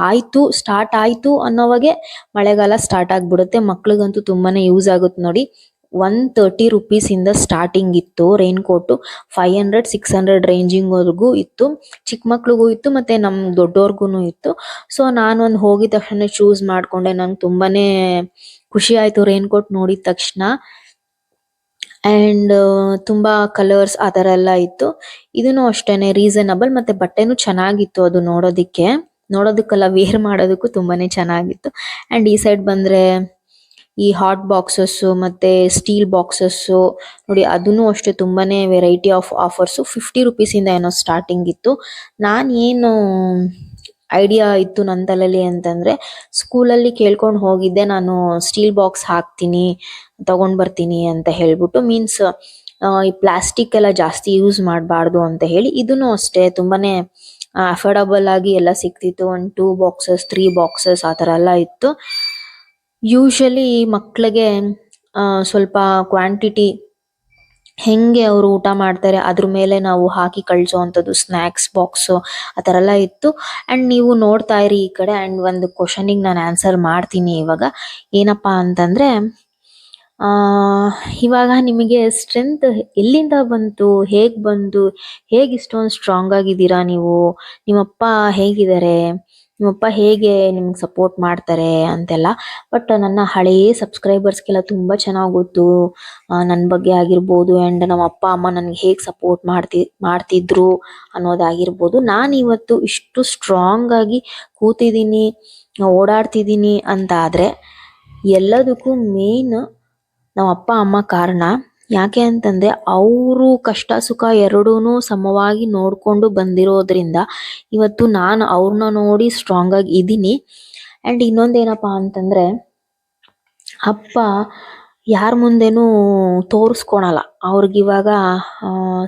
ಆಯ್ತು ಸ್ಟಾರ್ಟ್ ಆಯ್ತು ಅನ್ನೋವಾಗೆ ಮಳೆಗಾಲ ಸ್ಟಾರ್ಟ್ ಆಗ್ಬಿಡುತ್ತೆ. ಮಕ್ಳಿಗಂತೂ ತುಂಬಾನೇ ಯೂಸ್ ಆಗುತ್ತೆ ನೋಡಿ. ಒನ್ ತರ್ಟಿ ರುಪೀಸ್ ಇಂದ ಸ್ಟಾರ್ಟಿಂಗ್ ಇತ್ತು rain coat five hundred six hundred ranging ವರೆಗೂ ಇತ್ತು. ಚಿಕ್ಕ ಮಕ್ಳಿಗೂ ಇತ್ತು, ಮತ್ತೆ ನಮ್ ದೊಡ್ಡೋರ್ಗು ಇತ್ತು. ಸೊ ನಾನು ಒಂದು ಹೋಗಿದ ತಕ್ಷಣ ಚೂಸ್ ಮಾಡ್ಕೊಂಡೆ. ನಂಗೆ ತುಂಬಾನೇ ಖುಷಿ ಆಯ್ತು ರೈನ್ ಕೋಟ್ ನೋಡಿದ ತಕ್ಷಣ. ಅಂಡ್ ತುಂಬಾ ಕಲರ್ಸ್ ಆತರ ತರ ಎಲ್ಲ ಇತ್ತು. ಇದನ್ನು ಅಷ್ಟೇನೆ ರೀಸನಬಲ್ ಮತ್ತೆ ಬಟ್ಟೆನು ಚೆನ್ನಾಗಿತ್ತು ಅದು ನೋಡೋದಿಕ್ಕೆ. ನೋಡೋದಕ್ಕಲ್ಲ ವೇರ್ ಮಾಡೋದಕ್ಕೂ ತುಂಬಾನೇ ಚೆನ್ನಾಗಿತ್ತು. ಅಂಡ್ ಈ ಸೈಡ್ ಬಂದ್ರೆ ಈ ಹಾಟ್ ಬಾಕ್ಸಸ್ ಮತ್ತೆ ಸ್ಟೀಲ್ ಬಾಕ್ಸಸ್ ನೋಡಿ ಅದನ್ನು ಅಷ್ಟೇ ತುಂಬಾನೇ variety of offers fifty rupees ಇಂದ ಏನೋ ಸ್ಟಾರ್ಟಿಂಗ್ ಇತ್ತು. ನಾನು ಏನು ಐಡಿಯಾ ಇತ್ತು ನನ್ನ ತಲೆಯಲ್ಲಿ ಅಂತಂದ್ರೆ ಸ್ಕೂಲಲ್ಲಿ ಕೇಳ್ಕೊಂಡು ಹೋಗಿದ್ದೆ, ನಾನು ಸ್ಟೀಲ್ ಬಾಕ್ಸ್ ಹಾಕ್ತೀನಿ, ತಗೊಂಡ್ ಬರ್ತೀನಿ ಅಂತ ಹೇಳ್ಬಿಟ್ಟು ಮೀನ್ಸ್ ಈ ಪ್ಲಾಸ್ಟಿಕ್ ಎಲ್ಲ ಜಾಸ್ತಿ ಯೂಸ್ ಮಾಡಬಾರ್ದು ಅಂತ ಹೇಳಿ ಇದನ್ನು ಅಷ್ಟೇ, ತುಂಬಾನೇ ಅಫೋರ್ಡಬಲ್ ಆಗಿ ಎಲ್ಲ ಸಿಕ್ತಿತ್ತು one two boxes three boxes ಆ ಥರ ಎಲ್ಲ ಇತ್ತು. ಯೂಶಲಿ ಮಕ್ಕಳಿಗೆ ಸ್ವಲ್ಪ ಕ್ವಾಂಟಿಟಿ ಹೆಂಗೆ ಅವರು ಊಟ ಮಾಡ್ತಾರೆ, ಅದ್ರ ಮೇಲೆ ನಾವು ಹಾಕಿ ಕಳಿಸೋವಂಥದ್ದು ಸ್ನಾಕ್ಸ್ ಬಾಕ್ಸ್ ಆ ಥರ ಎಲ್ಲ ಇತ್ತು. ಅಂಡ್ ನೀವು ನೋಡ್ತಾ ಇರಿ ಈ ಕಡೆ ಅಂಡ್ ಒಂದು ಕ್ವಶನಿಗೆ ನಾನು ಆನ್ಸರ್ ಮಾಡ್ತೀನಿ ಇವಾಗ. ಏನಪ್ಪ ಅಂತಂದ್ರೆ ಇವಾಗ ನಿಮಗೆ ಸ್ಟ್ರೆಂತ್ ಎಲ್ಲಿಂದ ಬಂತು, ಹೇಗೆ ಬಂತು, ಹೇಗೆ ಇಷ್ಟೊಂದು ಸ್ಟ್ರಾಂಗ್ ಆಗಿದ್ದೀರಾ ನೀವು, ನಿಮ್ಮಪ್ಪ ಹೇಗಿದ್ದಾರೆ? ನಿಮ್ಮಪ್ಪ ಹೇಗೆ ನಿಮ್ಗೆ ಸಪೋರ್ಟ್ ಮಾಡ್ತಾರೆ ಅಂತೆಲ್ಲ. ಬಟ್ ನನ್ನ ಹಳೆಯ ಸಬ್ಸ್ಕ್ರೈಬರ್ಸ್ಗೆಲ್ಲ ತುಂಬ ಚೆನ್ನಾಗಿ ಗೊತ್ತು. ನನ್ನ ಬಗ್ಗೆ ಆಗಿರ್ಬೋದು ಆ್ಯಂಡ್ ನಮ್ಮ ಅಪ್ಪ, ಅಮ್ಮ ನನಗೆ ಹೇಗೆ ಸಪೋರ್ಟ್ ಮಾಡ್ತಿ, ಮಾಡ್ತಿದ್ರು ಅನ್ನೋದಾಗಿರ್ಬೋದು. ನಾನು ಇವತ್ತು ಇಷ್ಟು ಸ್ಟ್ರಾಂಗ್ ಆಗಿ ಕೂತಿದ್ದೀನಿ ಓಡಾಡ್ತಿದ್ದೀನಿ ಅಂತ ಆದ್ರೆ ಎಲ್ಲದಕ್ಕೂ ಮೇನ್ ನಮ್ಮ ಅಪ್ಪ, ಅಮ್ಮ ಕಾರಣ ಯಾಕೆ ಅಂತಂದ್ರೆ ಅವರು ಕಷ್ಟ ಸುಖ ಎರಡೂನು ಸಮವಾಗಿ ನೋಡ್ಕೊಂಡು ಬಂದಿರೋದ್ರಿಂದ ಇವತ್ತು ನಾನು ಅವ್ರನ್ನ ನೋಡಿ ಸ್ಟ್ರಾಂಗ್ ಆಗಿ ಇದ್ದೀನಿ ಅಂಡ್ ಇನ್ನೊಂದೇನಪ್ಪಾ ಅಂತಂದ್ರೆ, ಅಪ್ಪ ಯಾರ ಮುಂದೆನೂ ತೋರಿಸ್ಕೊಳಲ್ಲ. ಅವ್ರಿಗಿವಾಗ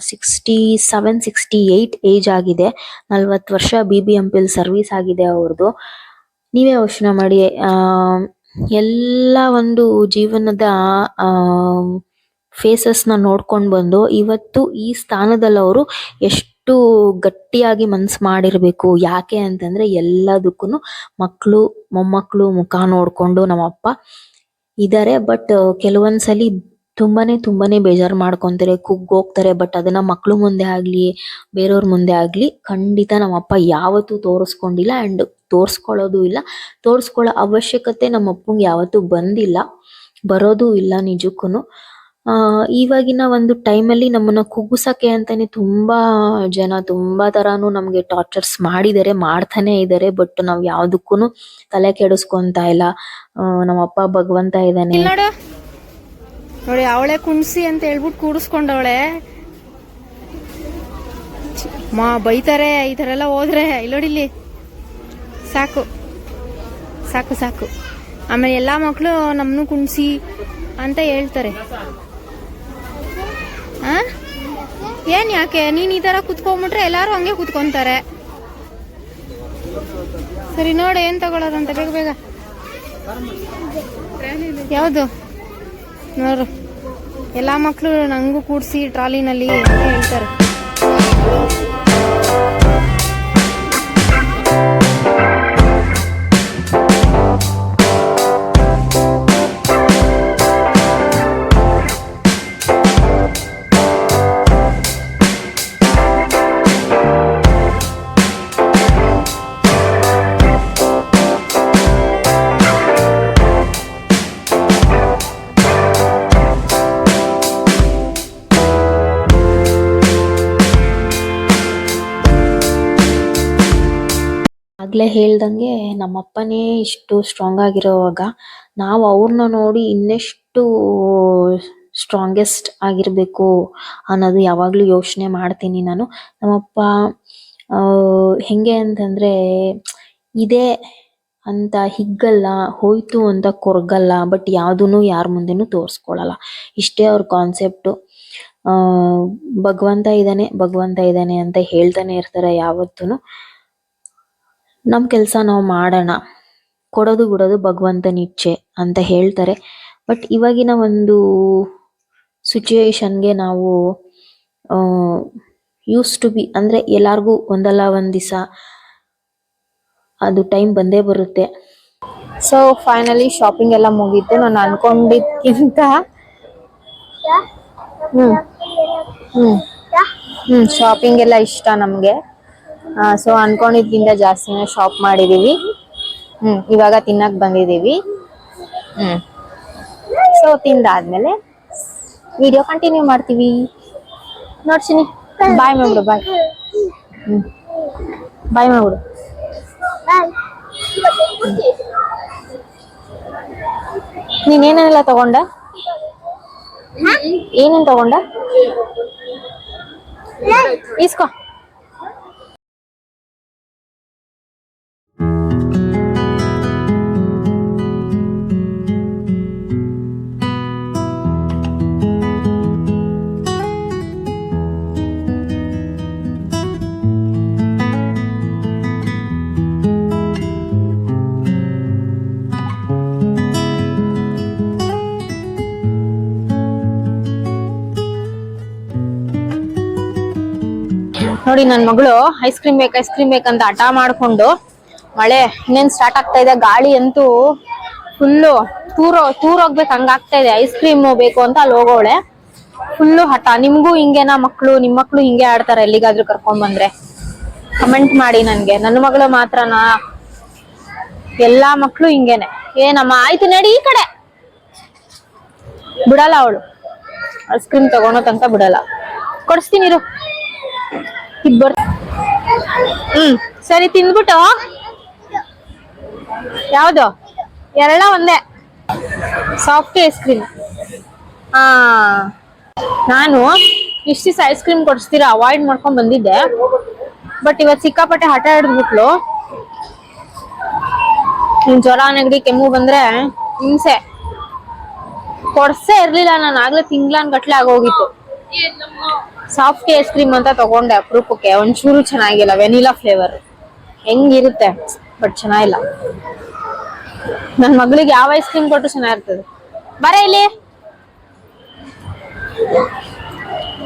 sixty seven sixty eight age ಆಗಿದೆ. ನಲ್ವತ್ತು ವರ್ಷ ಬಿ ಬಿ ಎಂ ಪಿಲ್ ಸರ್ವಿಸ್ ಆಗಿದೆ ಅವ್ರದ್ದು ನೀವೇ ಯೋಚನೆ ಮಾಡಿ ಎಲ್ಲ ಒಂದು ಜೀವನದ ಫೇಸಸ್ನ ನೋಡ್ಕೊಂಡು ಬಂದು ಇವತ್ತು ಈ ಸ್ಥಾನದಲ್ಲಿ ಅವರು ಎಷ್ಟು ಗಟ್ಟಿಯಾಗಿ ಮನ್ಸು ಮಾಡಿರ್ಬೇಕು. ಯಾಕೆ ಅಂತಂದ್ರೆ ಎಲ್ಲದಕ್ಕೂ ಮಕ್ಕಳು ಮೊಮ್ಮಕ್ಕಳು ಮುಖ ನೋಡ್ಕೊಂಡು ನಮ್ಮಪ್ಪ ಇದಾರೆ. ಬಟ್ ಕೆಲವೊಂದ್ಸಲಿ ತುಂಬಾನೇ ತುಂಬಾನೇ ಬೇಜಾರ್ ಮಾಡ್ಕೊಂತಾರೆ. ಕುಗ್ಗೋಗ್ತಾರೆ ಬಟ್ ಅದನ್ನ ಮಕ್ಳು ಮುಂದೆ ಆಗ್ಲಿ, ಬೇರೆಯವ್ರ ಮುಂದೆ ಆಗ್ಲಿ ಖಂಡಿತ ನಮ್ಮಪ್ಪ ಯಾವತ್ತೂ ತೋರಿಸ್ಕೊಂಡಿಲ್ಲ. ಅಂಡ್ ತೋರಿಸ್ಕೊಳ್ಳೋದು ಇಲ್ಲ. ತೋರಿಸ್ಕೊಳ್ಳೋ ಅವಶ್ಯಕತೆ ನಮ್ಮ ಅಪ್ಪಂಗೆ ಯಾವತ್ತೂ ಬಂದಿಲ್ಲ. ಬರೋದು ಇಲ್ಲ ನಿಜಕ್ಕೂನು. ಆ ಇವಾಗಿನ ಒಂದು ಟೈಮಲ್ಲಿ ನಮ್ಮನ್ನ ಕುಗ್ಗಿಸಕ್ಕೆ ಅಂತಾನೆ ತುಂಬಾ ಜನ ತುಂಬಾ ತರಾನು ನಮ್ಗೆ ಟಾರ್ಚರ್ಸ್ ಮಾಡಿದಾರೆ ಮಾಡ್ತಾನೆ ಇದಾರೆ ಬಟ್ ನಾವ್ ಯಾವ್ದಕ್ಕೂನು ತಲೆ ಕೆಡಿಸ್ಕೊಂತ ಇಲ್ಲ. ಆ, ನಮ್ಮಪ್ಪ ಭಗವಂತ ಇದ್ದಾನೆ. ನೋಡಿ. ಅವಳೆ ಕುಣ್ಸಿ ಅಂತ ಹೇಳ್ಬಿಟ್ಟು ಕೂಡಿಸ್ಕೊಂಡವಳೆ. ಮಾ ಬೈತಾರೆ ಈ ತರ ಎಲ್ಲ ಹೋದ್ರೆ ಇಲ್ಲೋಡಿಲಿ ಸಾಕು. ಸಾಕು ಸಾಕು. ಆಮೇಲೆ ಎಲ್ಲ ಮಕ್ಕಳು ನಮ್ಮನ್ನು ಕುಣ್ಸಿ ಅಂತ ಹೇಳ್ತಾರೆ. ಆ? ಏನ್ ಯಾಕೆ? ನೀನ್ ಈ ತರ ಕುತ್ಕೊಂಡ್ಬಿಟ್ರೆ ಎಲ್ಲಾರು ಹಂಗೆ ಕುತ್ಕೊಂತಾರೆ. ಸರಿ ನೋಡಿ, ಏನ್ ತಗೊಳ್ಳೋದಂತ ಬೇಗ ಬೇಗ. ಯಾವುದು? ನೋಡು. ಎಲ್ಲಾ ಮಕ್ಕಳು ನಂಗೂ ಕೂಡ್ಸಿ ಟ್ರಾಲಿನಲ್ಲಿ ಹೇಳ್ತಾರೆ. ಹೇಳ್ದಂಗೆ ನಮ್ಮಪ್ಪನೇ ಇಷ್ಟು ಸ್ಟ್ರಾಂಗ್ ಆಗಿರೋವಾಗ ನಾವು ಅವ್ರನ್ನ ನೋಡಿ ಇನ್ನೆಷ್ಟು ಸ್ಟ್ರಾಂಗೆಸ್ಟ್ ಆಗಿರಬೇಕು ಅನ್ನೋದು ಯಾವಾಗಲೂ ಯೋಚನೆ ಮಾಡ್ತೀನಿ ನಾನು. ನಮ್ಮಪ್ಪ ಹೆಂಗೆ ಅಂತಂದ್ರೆ ಇದೆ ಅಂತ ಹಿಗ್ಗಲ್ಲ, ಹೋಯ್ತು ಅಂತ ಕೊರಗಲ್ಲ ಬಟ್ ಯಾವುದೂ ಯಾರ ಮುಂದೆನೂ ತೋರ್ಸ್ಕೊಳಲ್ಲ. ಇಷ್ಟೇ ಅವ್ರ ಕಾನ್ಸೆಪ್ಟು ಭಗವಂತ ಇದ್ದಾನೆ ಭಗವಂತ ಇದ್ದಾನೆ ಅಂತ ಹೇಳ್ತಾನೆ ಇರ್ತಾರೆ ಯಾವತ್ತೂನು. ನಮ್ ಕೆಲಸ ನಾವು ಮಾಡೋಣ. ಕೊಡೋದು ಬಿಡೋದು ಭಗವಂತನ ಇಚ್ಛೆ ಅಂತ ಹೇಳ್ತಾರೆ. ಬಟ್ ಇವಾಗಿನ ಒಂದು ಸಿಚುಯೇಷನ್ಗೆ ನಾವು ಯೂಸ್ ಟು ಬಿ ಅಂದ್ರೆ ಎಲ್ಲಾರ್ಗೂ ಒಂದಲ್ಲ ಒಂದು ದಿವಸ ಅದು ಟೈಮ್ ಬಂದೇ ಬರುತ್ತೆ. ಸೊ ಫೈನಲಿ ಶಾಪಿಂಗ್ ಎಲ್ಲ ಮುಗೀತು. ನಾನು ಅನ್ಕೊಂಡಿದ್ದಕ್ಕಿಂತ ಹ್ಮ್. ಹ್ಞೂ ಹ್ಞೂ ಶಾಪಿಂಗ್ ಎಲ್ಲ ಇಷ್ಟ ನಮ್ಗೆ. ಸೊ ಅನ್ಕೊಂಡಿದ್ಕಿಂತ ಜಾಸ್ತಿನೇ ಶಾಪ್ ಮಾಡಿದೀವಿ. ಹ್ಮ್, ಇವಾಗ ತಿನ್ನಕ್ ಬಂದಿದೀವಿ. ಹ್ಮ್. ಸೊ ತಿಂದಾದ್ಮೇಲೆ ವಿಡಿಯೋ ಕಂಟಿನ್ಯೂ ಮಾಡ್ತೀವಿ. ನೋಡ್ಸಿನಿ ಬಾಯ್ ಮಾಡ್ಬಿಡು ಬಾಯ್ ಹ್ಮ್. ಬಾಯ್ ಮಾಡ್ಬಿಡು ನೀನೇನೆಲ್ಲ ತಗೊಂಡ? ಏನೇನ್ ತಗೊಂಡ? ಇಸ್ಕೋ ನೋಡಿ ನನ್ನ ಮಗಳು ಐಸ್ ಕ್ರೀಮ್ ಬೇಕು ಐಸ್ ಕ್ರೀಮ್ ಬೇಕಂತ ಹಠ ಮಾಡ್ಕೊಂಡು ಮಳೆ ಇನ್ನೇನು ಸ್ಟಾರ್ಟ್ ಆಗ್ತಾ ಇದೆ, ಗಾಳಿ ಅಂತೂ ಫುಲ್ಲು ತೂರೋ ತೂರ್ ಹೋಗ್ಬೇಕು ಹಂಗಾಗ್ತಾ ಇದೆ. ಐಸ್ ಕ್ರೀಮ್ ಬೇಕು ಅಂತ ಅಲ್ಲಿ ಹೋಗೋಳೆ ಫುಲ್ಲು ಹಠ. ನಿಮಗೂ ಹಿಂಗೇನಾ ಮಕ್ಳು ನಿಮ್ಮ ಮಕ್ಳು ಹಿಂಗೆ ಆಡ್ತಾರ, ಎಲ್ಲಿಗಾದ್ರೂ ಕರ್ಕೊಂಡ್ ಬಂದ್ರೆ? ಕಮೆಂಟ್ ಮಾಡಿ ನನಗೆ. ನನ್ನ ಮಗಳು ಮಾತ್ರನಾ? ಎಲ್ಲಾ ಮಕ್ಕಳು ಹಿಂಗೇನೆ. ಏನಮ್ಮ, ಆಯ್ತು ನಡಿ ಈ ಕಡೆ. ಬಿಡಲ್ಲ ಅವಳು. ಐಸ್ ಕ್ರೀಮ್ ತಗೊಳೋ ತನಕ ಬಿಡಲ್ಲ. ಕೊಡಿಸ್ತೀನಿ ಇರು. ಹ್ಮ್, ಸರಿ, ತಿಂದ್ಬಿಟ್ಟು. ಯಾವ್ದು? ಎರಡ, ಒಂದೇ. Soft ice cream. ಹಾ ನಾನು ಇಷ್ಟ ದಿವಸ ಐಸ್ ಕ್ರೀಮ್ ಕೊಡಿಸ್ತೀರಾ, ಅವಾಯ್ಡ್ ಮಾಡ್ಕೊಂಡ್ ಬಂದಿದ್ದೆ. ಬಟ್ ಇವತ್ತು ಸಿಕ್ಕಾಪಟ್ಟೆ ಹಠ ಹಿಡಿದ್ಬಿಟ್ಲು. ಜ್ವರ, ನೆಗಡಿ, ಕೆಮ್ಮು ಬಂದ್ರೆ ಹಿಂಸೆ. ಕೊಡ್ಸೇ ಇರ್ಲಿಲ್ಲ, ನಾನು ಆಗ್ಲೇ ತಿಂಗ್ಳಾನ್ ಗಟ್ಲೆ ಆಗೋಗಿತ್ತು. ಸಾಫ್ಟ್ ಐಸ್ ಕ್ರೀಮ್ ಅಂತ ತಗೊಂಡೆ ಅಪರೂಪಕ್ಕೆ. ಒಂಚೂರು ಚೆನ್ನಾಗಿಲ್ಲ, ವೆನಿಲಾ ಫ್ಲೇವರ್ ಹೆಂಗಿರುತ್ತೆ ಬಟ್ ಚೆನ್ನಾಗಿಲ್ಲ. ನನ್ನ ಮಗಳಿಗೆ ಯಾವ ಐಸ್ ಕ್ರೀಮ್ ಕೊಟ್ಟು ಚೆನ್ನಾಗಿರ್ತದೆ. ಬರ ಇಲ್ಲಿ.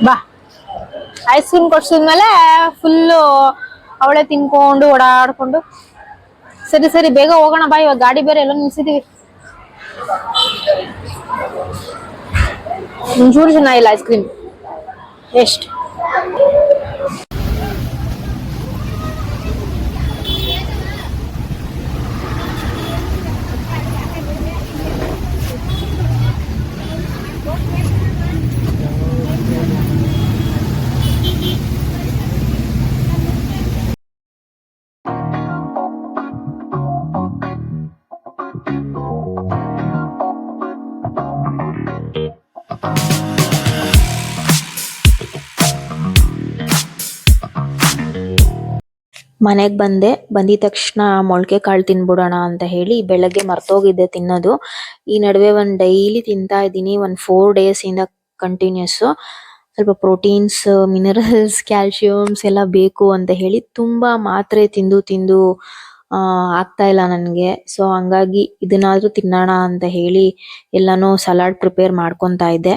ಬಾ. ಐಸ್ ಕ್ರೀಮ್ ಕೊಡ್ಸಿದ್ಮೇಲೆ ಫುಲ್ಲು ಅವಳೆ ತಿನ್ಕೊಂಡು ಓಡಾಡ್ಕೊಂಡು. ಸರಿ ಸರಿ, ಬೇಗ ಹೋಗೋಣ, ಬಾ, ಇವಾಗ ಗಾಡಿ ಬೇರೆ ಎಲ್ಲ ನಿಲ್ಸಿದೀವಿ. ಒಂಚೂರು ಚೆನ್ನಾಗಿಲ್ಲ ಐಸ್ ಕ್ರೀಮ್ ಎಷ್ಟು ಮನೆಗ್ ಬಂದೆ. ಬಂದಿದ ತಕ್ಷಣ ಮೊಳಕೆ ಕಾಳು ತಿನ್ಬಿಡೋಣ ಅಂತ ಹೇಳಿ ಬೆಳಗ್ಗೆ ಮರ್ತೋಗಿದ್ದೆ ತಿನ್ನೋದು. ಈ ನಡುವೆ ಒಂದು ಡೈಲಿ ತಿಂತಾ ಇದ್ದೀನಿ, ಒಂದು ಫೋರ್ ಡೇಸ್ ಇಂದ ಕಂಟಿನ್ಯೂಸ್ ಸ್ವಲ್ಪ ಪ್ರೋಟೀನ್ಸ್ ಮಿನರಲ್ಸ್ ಕ್ಯಾಲ್ಸಿಯಮ್ಸ್ ಎಲ್ಲ ಬೇಕು ಅಂತ ಹೇಳಿ ತುಂಬಾ ಮಾತ್ರೆ ತಿಂದು ತಿಂದು ಆಗ್ತಾ ಇಲ್ಲ ನನಗೆ. ಸೊ ಹಂಗಾಗಿ ಇದನ್ನಾದ್ರೂ ತಿನ್ನೋಣ ಅಂತ ಹೇಳಿ ಎಲ್ಲಾನು ಸಲಾಡ್ ಪ್ರಿಪೇರ್ ಮಾಡ್ಕೊಂತ ಇದ್ದೆ.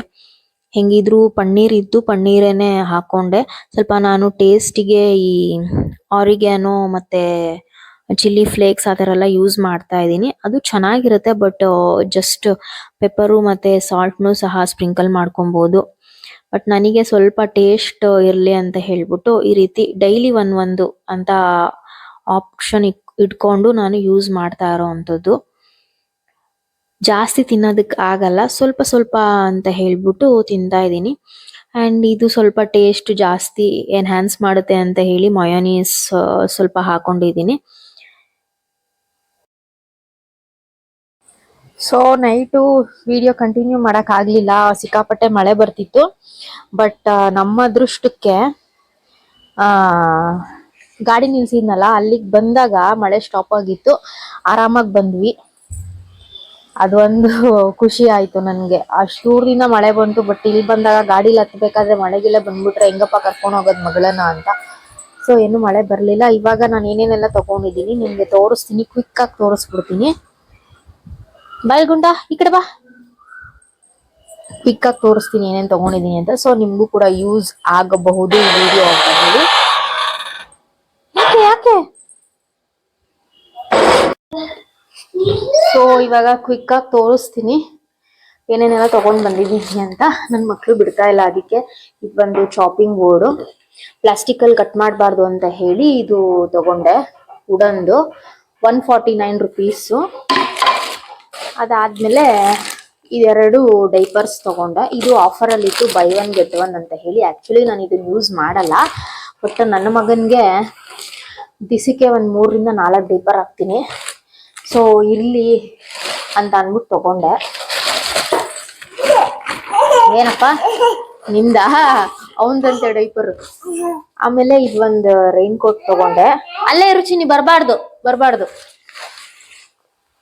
ಹೆಂಗಿದ್ರು ಪನ್ನೀರ್ ಇದ್ದು ಪನ್ನೀರೇನೆ ಹಾಕೊಂಡೆ. ಸ್ವಲ್ಪ ನಾನು ಟೇಸ್ಟಿಗೆ ಈ ಆರಿಗ್ಯಾನೋ ಮತ್ತೆ ಚಿಲ್ಲಿ ಫ್ಲೇಕ್ಸ್ ಆ ಥರ ಎಲ್ಲ ಯೂಸ್ ಮಾಡ್ತಾ ಇದ್ದೀನಿ. ಅದು ಚೆನ್ನಾಗಿರುತ್ತೆ ಬಟ್ ಜಸ್ಟ್ ಪೆಪ್ಪರು ಮತ್ತೆ ಸಾಲ್ಟ್ನು ಸಹ ಸ್ಪ್ರಿಂಕಲ್ ಮಾಡ್ಕೊಬೋದು. ಬಟ್ ನನಗೆ ಸ್ವಲ್ಪ ಟೇಸ್ಟ್ ಇರಲಿ ಅಂತ ಹೇಳ್ಬಿಟ್ಟು ಈ ರೀತಿ ಡೈಲಿ ಒಂದು ಒಂದು ಅಂತ ಆಪ್ಷನ್ ಇಟ್ಕೊಂಡು ನಾನು ಯೂಸ್ ಮಾಡ್ತಾ ಇರೋವಂಥದ್ದು. ಜಾಸ್ತಿ ತಿನ್ನೋದಕ್ ಆಗಲ್ಲ. ಸ್ವಲ್ಪ ಸ್ವಲ್ಪ ಅಂತ ಹೇಳ್ಬಿಟ್ಟು ತಿಂತಾ ಇದ್ದೀನಿ. ಅಂಡ್ ಇದು ಸ್ವಲ್ಪ ಟೇಸ್ಟ್ ಜಾಸ್ತಿ ಎನ್ಹ್ಯಾನ್ಸ್ ಮಾಡುತ್ತೆ ಅಂತ ಹೇಳಿ ಮಯೋನೀಸ್ ಸ್ವಲ್ಪ ಹಾಕೊಂಡಿದ್ದೀನಿ. ಸೊ ನೈಟು ವಿಡಿಯೋ ಕಂಟಿನ್ಯೂ ಮಾಡಕ್ ಆಗ್ಲಿಲ್ಲ. ಸಿಕ್ಕಾಪಟ್ಟೆ ಮಳೆ ಬರ್ತಿತ್ತು. ಬಟ್ ನಮ್ಮ ಅದೃಷ್ಟಕ್ಕೆ ಆ, ಗಾಡಿ ನಿಲ್ಸಿದ್ನಲ್ಲ, ಅಲ್ಲಿಗೆ ಬಂದಾಗ ಮಳೆ ಸ್ಟಾಪ್ ಆಗಿತ್ತು. ಆರಾಮಾಗಿ ಬಂದ್ವಿ. ಅದೊಂದು ಖುಷಿ ಆಯ್ತು ನನಗೆ. ದೂರದಿಂದ ಮಳೆ ಬಂತು ಬಟ್ ಇಲ್ಲಿ ಬಂದಾಗ ಗಾಡಿಲಿ ಹತ್ಬೇಕಾದ್ರೆ ಮಳೆಗೆಲ್ಲ ಬಂದ್ಬಿಟ್ರೆ ಹೆಂಗಪ್ಪ ಕರ್ಕೊಂಡು ಹೋಗೋದ್ ಮಗಳನ್ನ ಅಂತ. ಸೊ ಏನು ಮಳೆ ಬರ್ಲಿಲ್ಲ. ಇವಾಗ ನಾನು ಏನೇನೆಲ್ಲ ತಗೊಂಡಿದ್ದೀನಿ, ನಿಮಗೆ ತೋರಿಸ್ತೀನಿ ಕ್ವಿಕ್ ಆಗಿ ತೋರಿಸ್ಬಿಡ್ತೀನಿ. ಬಾಯ್ಗುಂಡ ಈ ಕಡೆ ಬಾ. ಕ್ವಿಕ್ ಆಗಿ ತೋರಿಸ್ತೀನಿ ಏನೇನು ತಗೊಂಡಿದೀನಿ ಅಂತ. ಸೊ ನಿಮ್ಗೂ ಕೂಡ ಯೂಸ್ ಆಗಬಹುದು ಈ ವಿಡಿಯೋ ಅಂತ ಹೇಳಿ ಯಾಕೆ ಯಾಕೆ ಸೊ ಇವಾಗ ಕ್ವಿಕ್ ಆಗಿ ತೋರಿಸ್ತೀನಿ. ಏನೇನೆಲ್ಲ ತಗೊಂಡ್ ಬಂದಿದ್ದೀನಿ ಅಂತ. ನನ್ನ ಮಕ್ಳು ಬಿಡ್ತಾ ಇಲ್ಲ ಅದಕ್ಕೆ. ಇದು ಬಂದು ಚಾಪಿಂಗ್ ಬೋರ್ಡು ಪ್ಲಾಸ್ಟಿಕ್ ಅಲ್ಲಿ ಕಟ್ ಮಾಡಬಾರ್ದು ಅಂತ ಹೇಳಿ ಇದು ತಗೊಂಡೆ. ವುಡನ್ದು ಒನ್ ಫಾರ್ಟಿ ನೈನ್ ರುಪೀಸು ಅದಾದ್ಮೇಲೆ ಇದೆರಡು ಡೈಪರ್ಸ್ ತಗೊಂಡೆ. ಇದು ಆಫರ್ ಅಲ್ಲಿ ಇತ್ತು ಬೈ ಒನ್ ಗೆಟ್ ಒನ್ ಅಂತ ಹೇಳಿ. ಆಕ್ಚುಲಿ ನಾನು ಇದನ್ನ ಯೂಸ್ ಮಾಡಲ್ಲ. ಬಟ್ ನನ್ನ ಮಗನ್ಗೆ ದಿಸಕ್ಕೆ ಒಂದು ಮೂರರಿಂದ ನಾಲ್ಕು ಡೈಪರ್ ಹಾಕ್ತೀನಿ. ಸೊ ಇಲ್ಲಿ ಅಂತ ಅಂದ್ಬಿಟ್ಟು ತಗೊಂಡೆ. ಏನಪ್ಪ? ನಿಂದ? ಅವನದಂತ ಡೈಪರ್ ಆಮೇಲೆ ಇದು ಒಂದು ರೈನ್ ಕೋಟ್ ತಗೊಂಡೆ. ಅಲ್ಲೇ ರುಚಿ ನೀ ಬರಬಾರ್ದು ಬರಬಾರ್ದು.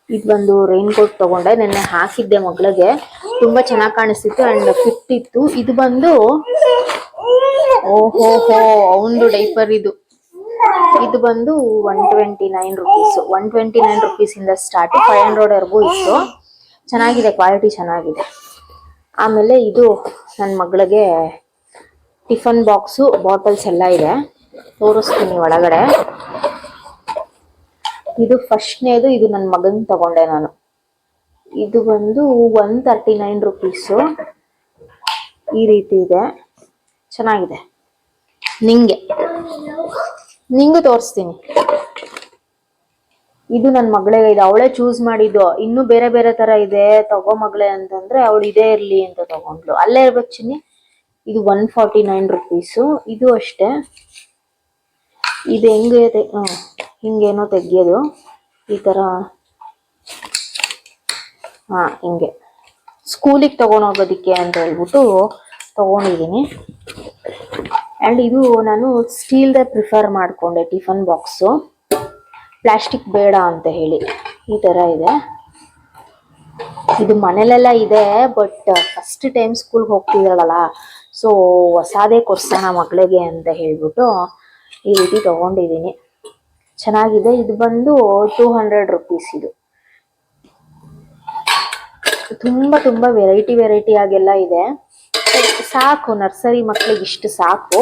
ಇದೊಂದು ರೈನ್ ಕೋಟ್ ತಗೊಂಡೆ. ನೆನ್ನೆ ಹಾಕಿದ್ದೆ ಮಗಳಿಗೆ. ತುಂಬಾ ಚೆನ್ನಾಗಿ ಕಾಣಿಸ್ತಿತ್ತು ಅಂಡ್ ಫಿಟ್ ಇತ್ತು. ಇದು ಬಂದು ಓಹೋ ಹೋ ಅವಂದು ಡೈಪರ್ ಇದು. ಇದು ಬಂದು one twenty nine rupees one twenty nine rupees ಇಂದ ಸ್ಟಾರ್ಟ್ ಫೈವ್ ಹಂಡ್ರೆಡ್ ವರೆಗೂ ಇತ್ತು. ಚೆನ್ನಾಗಿದೆ ಕ್ವಾಲಿಟಿ ಚೆನ್ನಾಗಿದೆ. ಆಮೇಲೆ ಇದು ನನ್ನ ಮಗಳಿಗೆ ಟಿಫನ್ ಬಾಕ್ಸು, ಬಾಟಲ್ಸ್ ಎಲ್ಲ ಇದೆ. ತೋರಿಸ್ತೀನಿ ಒಳಗಡೆ. ಇದು ಫಸ್ಟ್ನೇದು, ಇದು ನನ್ನ ಮಗನ ತಗೊಂಡೆ ನಾನು. ಇದು ಬಂದು ಒನ್ ತರ್ಟಿ ನೈನ್ ರುಪೀಸು ಈ ರೀತಿ ಇದೆ. ಚೆನ್ನಾಗಿದೆ. ನಿಂಗೆ? ನಿಂಗೂ ತೋರಿಸ್ತೀನಿ. ಇದು ನನ್ನ ಮಗಳಿಗೆ, ಇದೆ ಅವಳೇ ಚೂಸ್ ಮಾಡಿದ್ದು. ಇನ್ನು ಬೇರೆ ಬೇರೆ ತರ ಇದೆ. ತಗೋ ಮಗಳೇ ಅಂತಂದ್ರೆ ಅವಳು ಇದೇ ಇರ್ಲಿ ಅಂತ ತಗೊಂಡ್ಲು ಅಲ್ಲೇ ಇರ್ಬೇಕು ಚಿನ್ನಿ. ಇದು ಒನ್ ಫಾರ್ಟಿ ನೈನ್ ರುಪೀಸು ಇದು ಅಷ್ಟೇ. ಇದು ಹೆಂಗೆ ಹಿಂಗೇನೋ ತೆಗಿಯೋದು. ಈ ತರ. ಹಾಂ, ಹಿಂಗೆ. ಸ್ಕೂಲಿಗೆ ತಗೊಂಡೋಗೋದಿಕ್ಕೆ ಅಂತ ಹೇಳ್ಬಿಟ್ಟು ತಗೊಂಡಿದ್ದೀನಿ. ಆ್ಯಂಡ್ ಇದು ನಾನು ಸ್ಟೀಲ್ದೇ ಪ್ರಿಫರ್ ಮಾಡಿಕೊಂಡೆ ಟಿಫನ್ ಬಾಕ್ಸು ಪ್ಲಾಸ್ಟಿಕ್ ಬೇಡ ಅಂತ ಹೇಳಿ. ಈ ಥರ ಇದೆ. ಇದು ಮನೇಲೆಲ್ಲ ಇದೆ ಬಟ್ ಫಸ್ಟ್ ಟೈಮ್ ಸ್ಕೂಲ್ಗೆ ಹೋಗ್ತಿದ್ದಾಳಲ್ಲ ಸೊ ಹೊಸಾದೇ ಕೊಡ್ಸೋಣ ಮಗಳಿಗೆ ಅಂತ ಹೇಳ್ಬಿಟ್ಟು ಈ ರೀತಿ ತೊಗೊಂಡಿದ್ದೀನಿ. ಚೆನ್ನಾಗಿದೆ. ಇದು ಬಂದು ಟೂ ಹಂಡ್ರೆಡ್ ರುಪೀಸ್ ಇದು. ತುಂಬ ತುಂಬ ವೆರೈಟಿ ವೆರೈಟಿ ಆಗೆಲ್ಲ ಇದೆ. ಸಾಕು ನರ್ಸರಿ ಮಕ್ಕಳಿಗೆ ಇಷ್ಟು ಸಾಕು.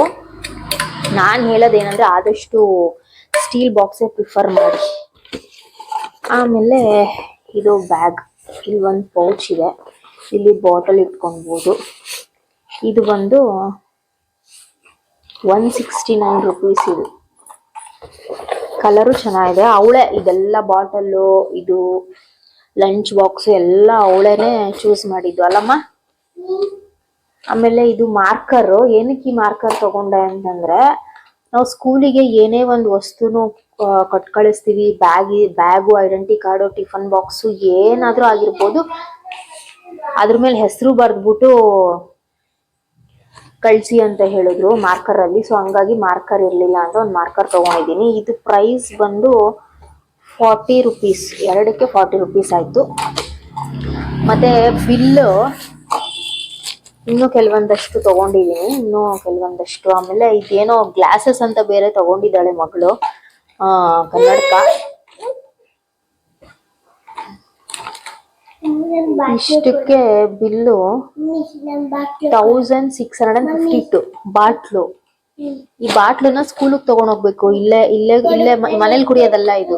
ನಾನು ಹೇಳೋದೇನಂದ್ರೆ ಆದಷ್ಟು ಸ್ಟೀಲ್ ಬಾಕ್ಸೇ ಪ್ರಿಫರ್ ಮಾಡಿ. ಆಮೇಲೆ ಇದು ಬ್ಯಾಗ್. ಇಲ್ಲಿ ಒಂದು ಪೌಚ್ ಇದೆ. ಇಲ್ಲಿ ಬಾಟಲ್ ಇಟ್ಕೊಬೋದು ಇದು ಬಂದು ಒನ್ ಸಿಕ್ಸ್ಟಿ ನೈನ್ ರುಪೀಸ್ ಇದು. ಕಲರು ಚೆನ್ನಾಗಿದೆ. ಅವಳೆ ಇದೆಲ್ಲ ಬಾಟಲ್ಲು, ಇದು ಲಂಚ್ ಬಾಕ್ಸ್ ಎಲ್ಲ ಅವಳೇನೆ ಚೂಸ್ ಮಾಡಿದ್ದು. ಅಲ್ಲಮ್ಮ? ಆಮೇಲೆ ಇದು ಮಾರ್ಕರ್ ಏನಕ್ಕೆ ಈ ಮಾರ್ಕರ್ ತಗೊಂಡೆ ಅಂತಂದ್ರೆ, ನಾವು ಸ್ಕೂಲಿಗೆ ಏನೇ ಒಂದು ವಸ್ತುನು ಕೊಟ್ಟು ಕೊಟ್ ಕಳಿಸ್ತೀವಿ bag, bag identity card tiffin box ಏನಾದರೂ ಆಗಿರ್ಬೋದು. ಅದ್ರ ಮೇಲೆ ಹೆಸರು ಬರೆದ್ಬಿಟ್ಟು ಕಳಿಸಿ ಅಂತ ಹೇಳಿದ್ರು ಮಾರ್ಕರ್ ಅಲ್ಲಿ. ಸೊ ಹಂಗಾಗಿ ಮಾರ್ಕರ್ ಇರಲಿಲ್ಲ ಅಂತ ಒಂದು ಮಾರ್ಕರ್ ತಗೊಂಡಿದ್ದೀನಿ. ಇದು ಪ್ರೈಸ್ ಬಂದು ಫಾರ್ಟಿ ರುಪೀಸ್ ಎರಡಕ್ಕೆ ಫಾರ್ಟಿ ರುಪೀಸ್ ಆಯಿತು. ಮತ್ತೆ ಬಿಲ್ಲು ಇನ್ನು ಕೆಲವೊಂದಷ್ಟು ತಗೊಂಡಿದ್ದೀನಿ ಇನ್ನು ಕೆಲವೊಂದಷ್ಟು. ಆಮೇಲೆ ಇದೇನೋ ಗ್ಲಾಸಸ್ ಅಂತ ಬೇರೆ ತಗೊಂಡಿದ್ದಾಳೆ ಮಗಳು, ಆ, ಕನ್ನಡಕ. ಇಷ್ಟಕ್ಕೆ bill thousand six hundred and fifty two bottle. ಈ ಬಾಟ್ಲನ್ನ ಸ್ಕೂಲಿಗೆ ತಗೊಂಡ್ ಹೋಗ್ಬೇಕು ಇಲ್ಲೇ ಇಲ್ಲೇ ಇಲ್ಲೇ ಮನೇಲಿ ಕುಡಿಯೋದಲ್ಲ ಇದು.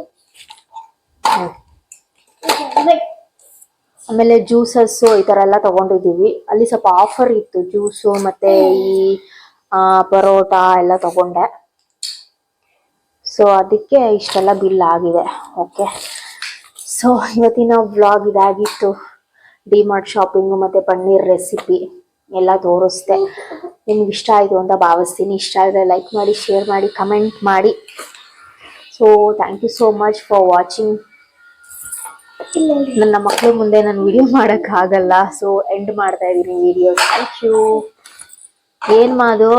ಆಮೇಲೆ ಜ್ಯೂಸಸ್ಸು ಈ ಥರ ಎಲ್ಲ ತಗೊಂಡಿದೀವಿ ಅಲ್ಲಿ ಸ್ವಲ್ಪ ಆಫರ್ ಇತ್ತು ಜ್ಯೂಸು ಮತ್ತೆ ಈ ಪರೋಟ ಎಲ್ಲ ತಗೊಂಡೆ. ಸೊ ಅದಕ್ಕೆ ಇಷ್ಟೆಲ್ಲ ಬಿಲ್ ಆಗಿದೆ. ಓಕೆ ಸೊ ಇವತ್ತಿನ ವ್ಲಾಗ್ ಇದಾಗಿತ್ತು. ಡಿಮಾರ್ಟ್ ಶಾಪಿಂಗು ಮತ್ತೆ ಪನ್ನೀರ್ ರೆಸಿಪಿ ಎಲ್ಲ ತೋರಿಸ್ದೆ. ನಿಮ್ಗೆ ಇಷ್ಟ ಆಯಿತು ಅಂತ ಭಾವಿಸ್ತೀನಿ. ಇಷ್ಟ ಆದರೆ ಲೈಕ್ ಮಾಡಿ ಶೇರ್ ಮಾಡಿ ಕಮೆಂಟ್ ಮಾಡಿ. So thank you so much for watching ನನ್ನ ಮಕ್ಕಳ ಮುಂದೆ ನಾನು ವಿಡಿಯೋ ಮಾಡೋಕ್ಕಾಗಲ್ಲ ಸೊ ಎಂಡ್ ಮಾಡ್ತಾ ಇದ್ದೀನಿ ವಿಡಿಯೋ ಥ್ಯಾಂಕ್ ಯು ಏನ್ ಮಾದು?